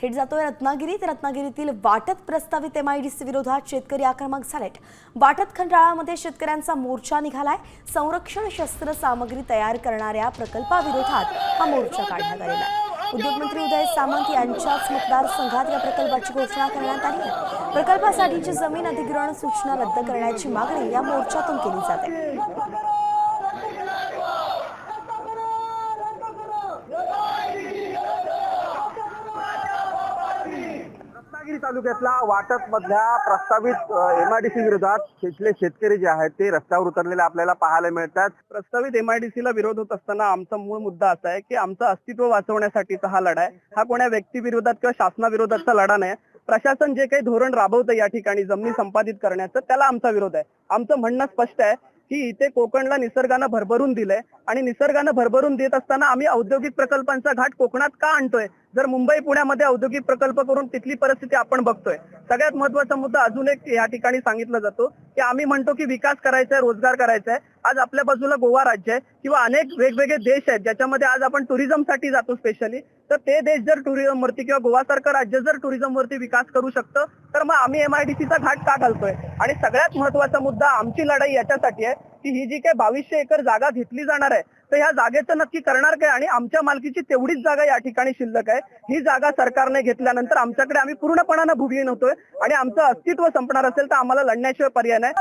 थेट जातोय रत्नागिरीत रत्नागिरीतील वाटत प्रस्तावित एमआयडीसी विरोधात शेतकरी आक्रमक झालेत. वाटत खंडाळामध्ये शेतकऱ्यांचा मोर्चा निघालाय. संरक्षण शस्त्र सामग्री तयार करणाऱ्या प्रकल्पाविरोधात हा मोर्चा काढण्यात आलेला आहे. उद्योगमंत्री उदय सामंत यांच्याच मतदारसंघात या प्रकल्पाची घोषणा करण्यात आली आहे. प्रकल्पासाठीची जमीन अधिग्रहण सूचना रद्द करण्याची मागणी या मोर्चातून केली जाते. रत्नागिरी. तालुक्यातला वाटप मधल्या प्रस्तावित एमआयडीसी विरोधात तिथले शेतकरी जे आहेत ते रस्त्यावर उतरलेले आपल्याला पाहायला मिळतात. प्रस्तावित एमआयडीसी ला विरोध होत असताना आमचा मूळ मुद्दा असा आहे की आमचं अस्तित्व वाचवण्यासाठीचा हा लढा आहे. हा कोण्या व्यक्तीविरोधात किंवा शासनाविरोधातचा लढा नाही. प्रशासन जे काही धोरण राबवतं या ठिकाणी जमिनी संपादित करण्याचं त्याला आमचा विरोध आहे. आमचं म्हणणं स्पष्ट आहे की इथे कोकणला निसर्गानं भरभरून दिलंय. आणि निसर्गानं भरभरून देत असताना आम्ही औद्योगिक प्रकल्पांचा घाट कोकणात का आणतोय? जर मुंबई पुण्यामध्ये औद्योगिक प्रकल्प करून तिथली परिस्थिती आपण बघतोय. सगळ्यात महत्त्वाचा मुद्दा अजून एक या ठिकाणी सांगितला जातो की आम्ही म्हणतो की विकास करायचा आहे रोजगार करायचा आहे आज आपल्या बाजूला गोवा राज्य आहे किंवा अनेक वेगवेगळे देश आहेत ज्याच्यामध्ये आज आपण टुरिझमसाठी जातो स्पेशली तर ते देश जर टुरिझम वरती किंवा गोवासारखं राज्य जर टुरिझम वरती विकास करू शकतं तर मग आम्ही एमआयडीसीचा घाट का घालतोय? आणि सगळ्यात महत्त्वाचा मुद्दा आमची लढाई याच्यासाठी आहे की ही जी काही बावीसशे एकर जागा घेतली जाणार आहे तर ह्या जागेचं नक्की करणार काय? आणि आमच्या मालकीची तेवढीच जागा या ठिकाणी शिल्लक आहे. ही जागा सरकारने घेतल्यानंतर आमच्याकडे आम्ही पूर्णपणानं भुगी होतोय आणि आमचं अस्तित्व संपणार असेल तर आम्हाला लढण्याशिवाय पर्याय नाही.